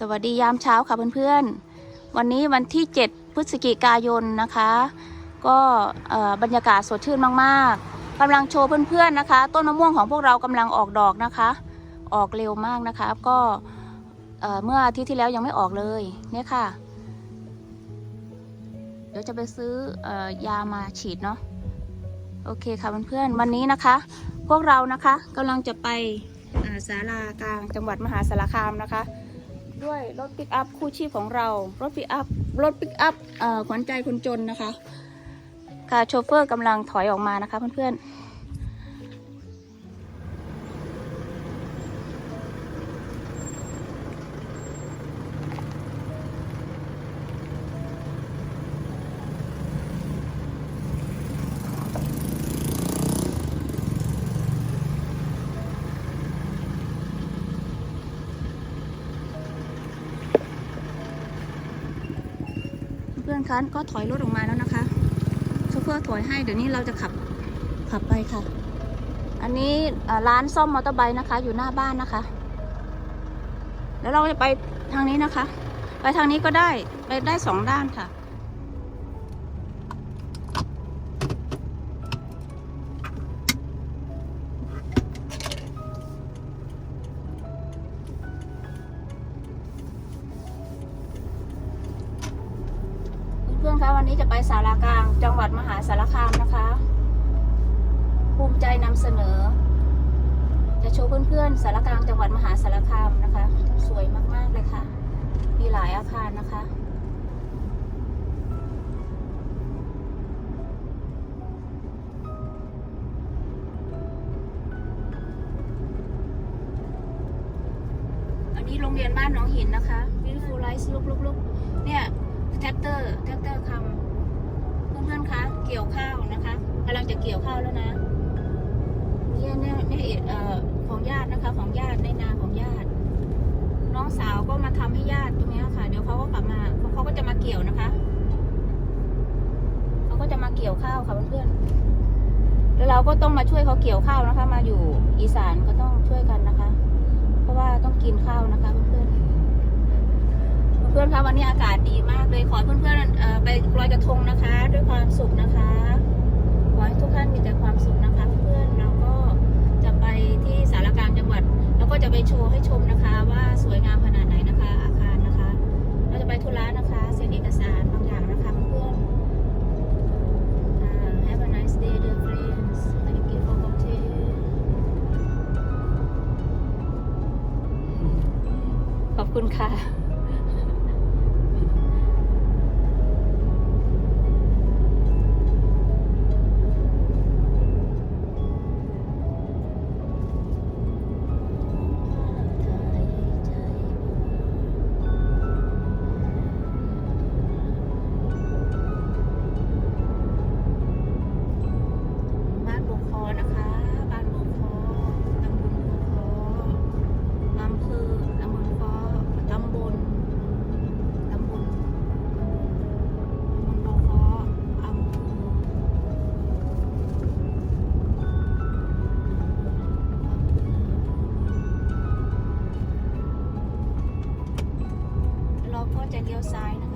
สวัสดียามเช้าค่ะเพื่อนๆ วันนี้วันที่ 7 พฤศจิกายนนะคะ ก็บรรยากาศสดชื่นมากๆกำลังโชว์เพื่อนๆนะคะ ต้นมะม่วงของพวกเรากำลังออกดอกนะคะ ออกเร็วมากนะคะ ก็เมื่ออาทิตย์ที่แล้วยังไม่ออกเลยเนี่ยค่ะ เดี๋ยวจะไปซื้อออยามาฉีดเนาะโอเคค่ะเพื่อนๆวันนี้นะคะ พวกเรานะคะกำลังจะไปอ่าศาลากลางจังหวัดมหาสารคามนะคะ ด้วยรถปิกอัพคู่ชีพของเรา รถปิกอัพรถปิกอัพขวัญใจคนจนนะคะ ค่ะโชเฟอร์กำลังถอยออกมานะคะเพื่อนๆ เพื่อนคันก็ถอยรถออกมาแล้วนะคะโชเฟอร์ถอยให้เดี๋ยวนี้เราจะขับขับไปค่ะ อันนี้ร้านซ่อมมอเตอร์ไบค์นะคะ อยู่หน้าบ้านนะคะ แล้วเราจะไปทางนี้นะคะ ไปทางนี้ก็ได้ไปได้สองด้านค่ะ พื่อนๆคะวันนี้จะไปสารากลาง จังหวัดมหาสารคามนะคะ ภูมิใจนำเสนอ จะโชว์เพื่อนๆสารกลางจังหวัดมหาสารคามนะคะ สวยมากๆเลยค่ะ มีหลายอาคารนะคะอันนี้โรงเรียนบ้านหนองหินนะคะ Beautiful Lights ลุกลุกลุกเนี่ย แท็กเตอร์แท็กเตอร์คำเพื่อนๆคะเกี่ยวข้าวนะคะกำลังจะเกี่ยวข้าวแล้วนะเนี่ยเนี่ยเนี่ยเอ่อของญาตินะคะ ของญาติในนาของญาติน้องสาวก็มาทำให้ญาติตรงนี้ค่ะ เดี๋ยวเขาก็กลับมาเขาก็จะมาเกี่ยวนะคะเขาก็จะมาเกี่ยวข้าวค่ะเพื่อนๆแล้วเราก็ต้องมาช่วยเขาเกี่ยวข้าวนะคะ มาอยู่อีสานก็ต้องช่วยกันนะคะ เพราะว่าต้องกินข้าวนะคะเพื่อนๆ นคะวันนี้อากาศดีมากเลยขอเพื่อนๆออไปลอยกระทงนะคะ ด้วยความสุขนะคะขอให้ทุกท่านมีแต่ความสุขนะคะ เพื่อนๆเราก็จะไปที่สารกลางจังหวัด แล้วก็จะไปโชว์ให้ชมนะคะ ว่าสวยงามขนาดไหนนะคะ อาคารนะคะ เราจะไปธุระนะคะเซ็นเอกสารบางอย่างนะคะเพื่อนๆ Have a nice day dear friends Thank you for watching ขอบคุณค่ะ จะเลี้ยวซ้ายนะคะ